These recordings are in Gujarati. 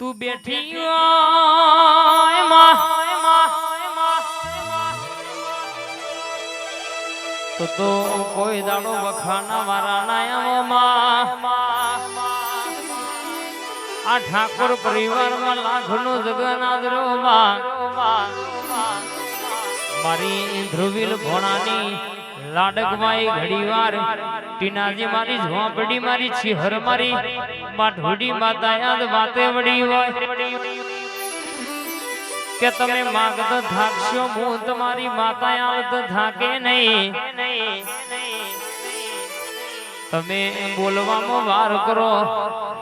તું બેઠી તો તો કોઈ દાડો વખાના મારા નાયામાં. આ ઠાકોર પરિવારમાં લાખનો જગન્નાથમાં મારી ધ્રુવીલ ભોણાની લાડકમાં ઘડીવાર ટીનાજી મારી ઝોંપડી મારી છીહર મારી માઠોડી માતા યાદ વાતે વડી હોય. કે તમે માગત થાકશો હું તમારી માતા યાદ થાકે નહીં. તમે બોલવામાં વાર કરો.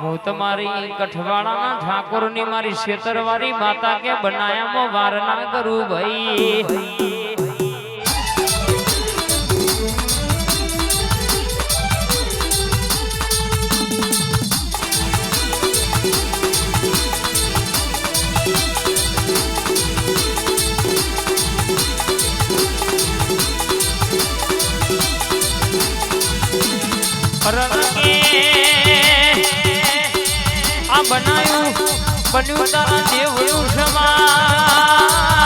હું તમારી કઠવાડાના ઠાકોરની મારી શેતરવારી માતા કે બનાયામાં વાર ના કરું ભાઈ. બનાયું બન્યું તારા દેવનું સમા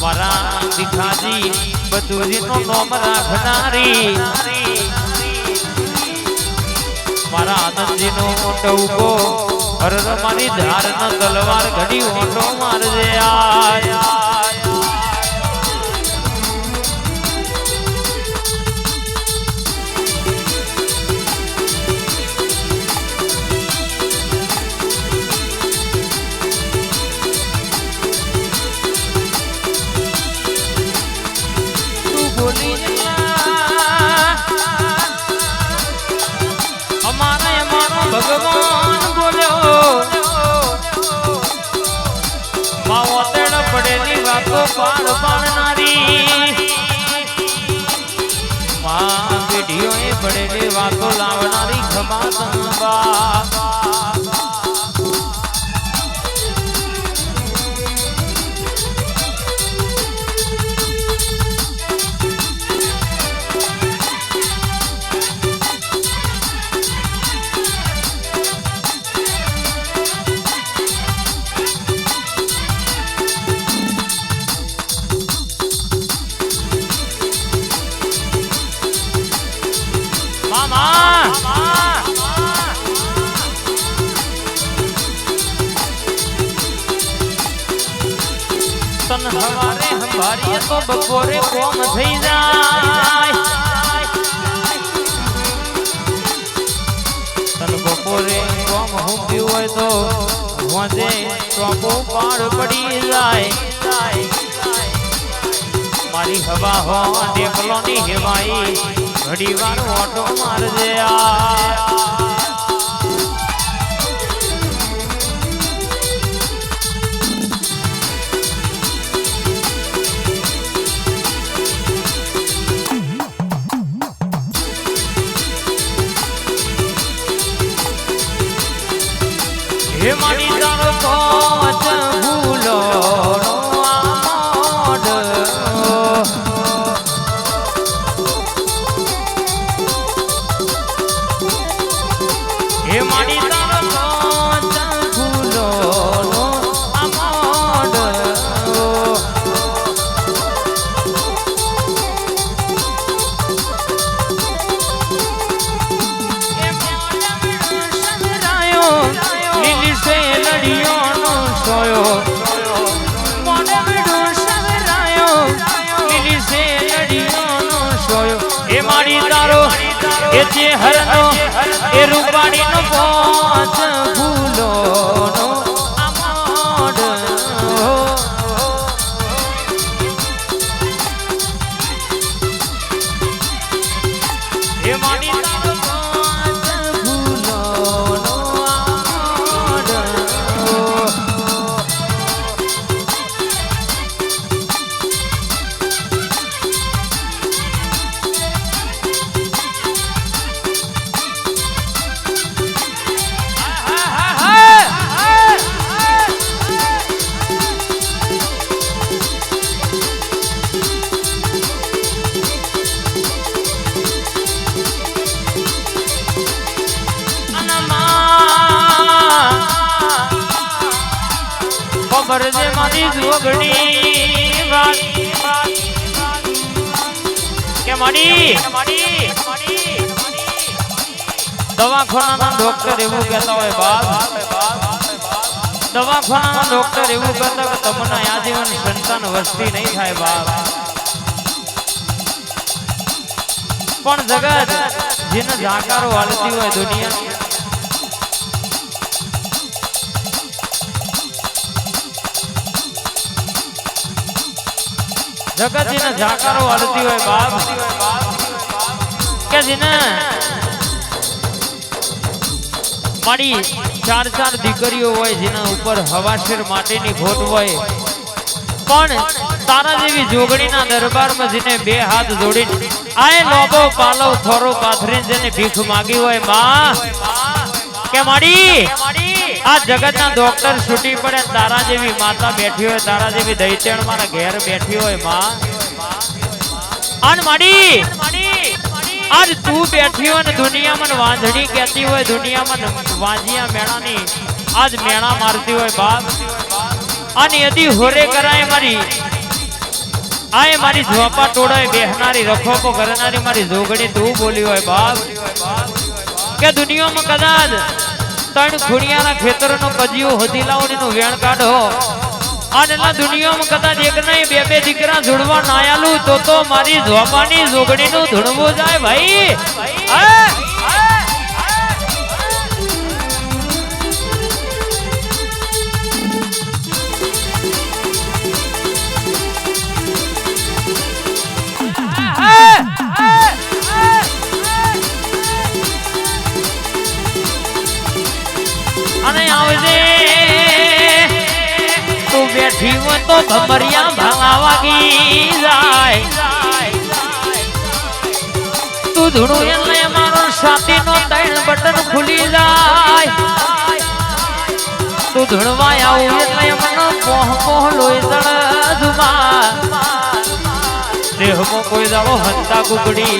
મારા દીખાજી બધું નોમ રાખનારી. મારા આનંદજીનો ટવકો હર મારી ધાર તલવાર ઘડી ઓટો મારજે આય ભગવાન બોલ્યો માવો તેણ પડેલી વાતો પાડ પાડનારી મા પેઢીઓએ પડેલી વાતો લાવનારી ખમા સંબા. તન હવારે હંભારીએ તો બપોરે કોમ થઈ જાય. તન બપોરે કોમ હુંપ્યું હોય તો હોજે ચોપો પાડ પડી જાય. મારી હવા હો ટેકલોની હેવાઈ ઘડી વાર ઓટો મારજે આ. એ જે હરનો એ રૂપાડીનો પોચ ભૂલો સાંભળજે મારી જોગણી વાત. કે મળી દવાખાનાના ડોક્ટર એવું કહેતા હોય બાપ. દવાખાનાના ડોક્ટર એવું કહેતા કે તમને આજીવન સંતાન વસ્તી નહીં થાય બાપ. પણ જગત, જેને જાકારો હાલતી હોય દુનિયા જગત જેને જાકારો હાલતી હોય બાપ. કે જેને? મારી ચાર ચાર દીકરીઓ હોય જેના ઉપર હવાશેર માટેની ખોટ હોય. પણ તારા જેવી જોગણીના દરબારમાં જેને બે હાથ જોડીને આય લોબો પાલવ થોરો પાથરીને જેને ભીખ માગી હોય, માં. કે માડી? આ જગતના ડોક્ટર છૂટી પડે તારા જેવી માતા બેઠી હોય, તારા જેવી દૈત્યણ મારા ઘેર બેઠી હોય, માં. આજ તું બેઠી હોય દુનિયામાં વાંધણી કહેતી હોય, દુનિયામાં વાંજિયા મેણાની આજ મેણા મારતી હોય, બાપ. અને યદી હોરે કરાય મારી. આય મારી ઝોપા ટોળાય બેહનારી, રખોકો કરનારી મારી જોગણી તું બોલી હોય, બાપ. કે દુનિયામાં કદાચ ત્રણ ખુડિયાના ખેતરનો કજિયો હોધી લાવણીનું વેણ કાઢો. આજના દુનિયામાં કદાચ એક નહીં, બે બે દીકરા જોડવા ના આલું તો તો મારી ઝોપાની જોગડીનું ધૂણવું જાય ભાઈ. હોય તો ભમરિયા ભાંગાવાગી જાય. તું ધૂણું એટલે મારો છાતીનો ત્રણ બટન ખુલી જાય. તું ધૂણવા આવું એટલે મને પોહ પોહ લોહી તળ જુમા દેહમાં કોઈ દાડો હંતા કુકડી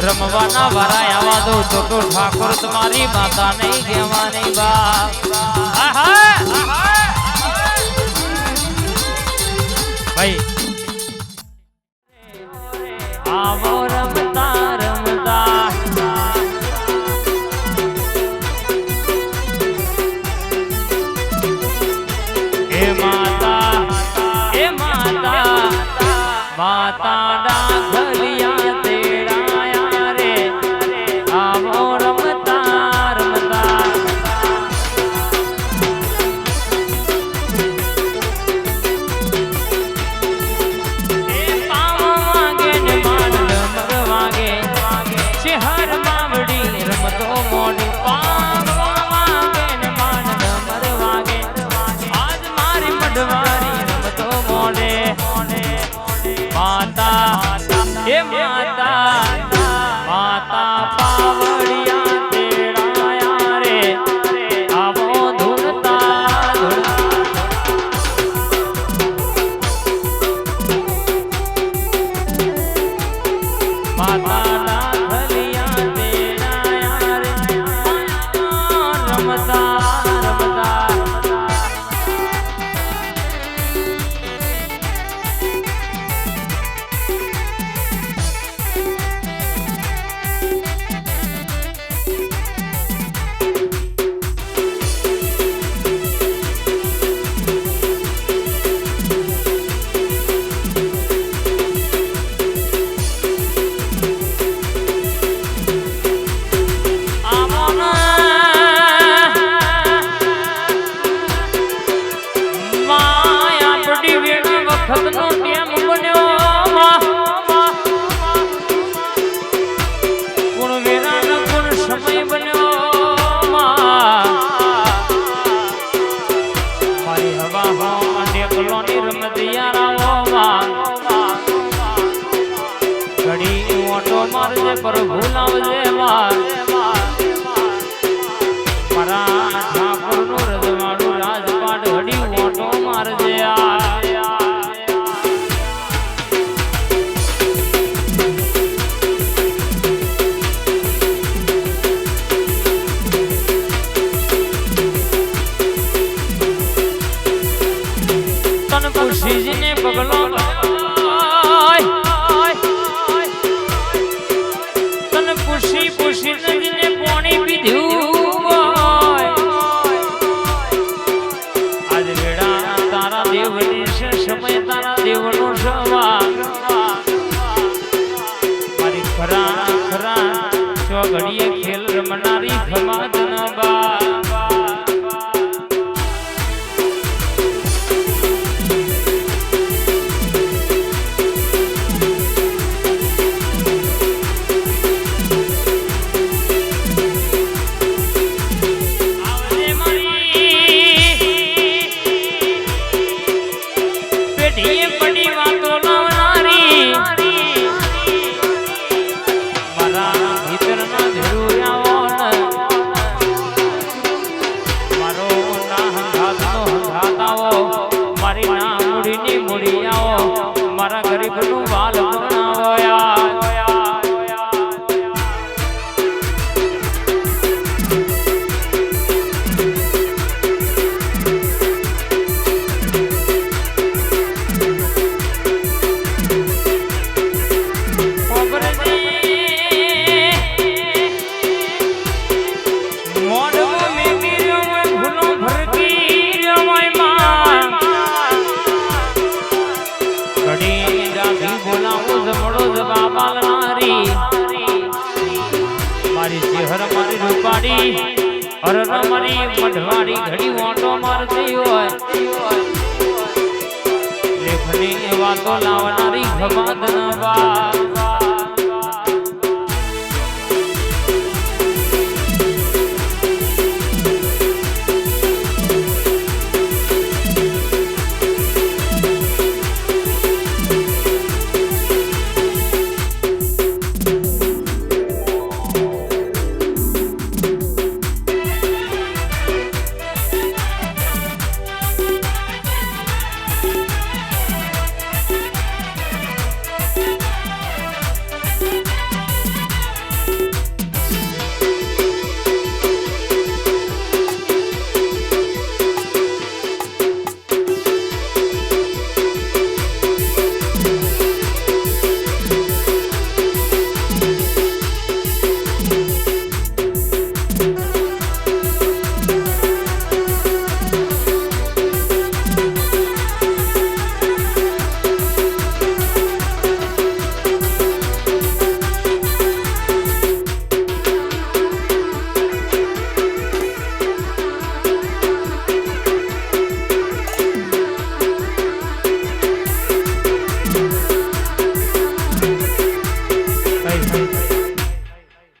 રમવાના વારા આવા દો તો ઠાકોર તમારી માતા નહીં કહેવાની બા! ભાઈ. આવો રમતા રમતા. હે માતા હે માતા. માતા મારા ગરીબનું વાલ ભણાવો રૂપાડી અરર મારી મઢવાડી ઘડી ઓટો મારતી હોય. લેખની વાતો લાવનારી ખમાદન બા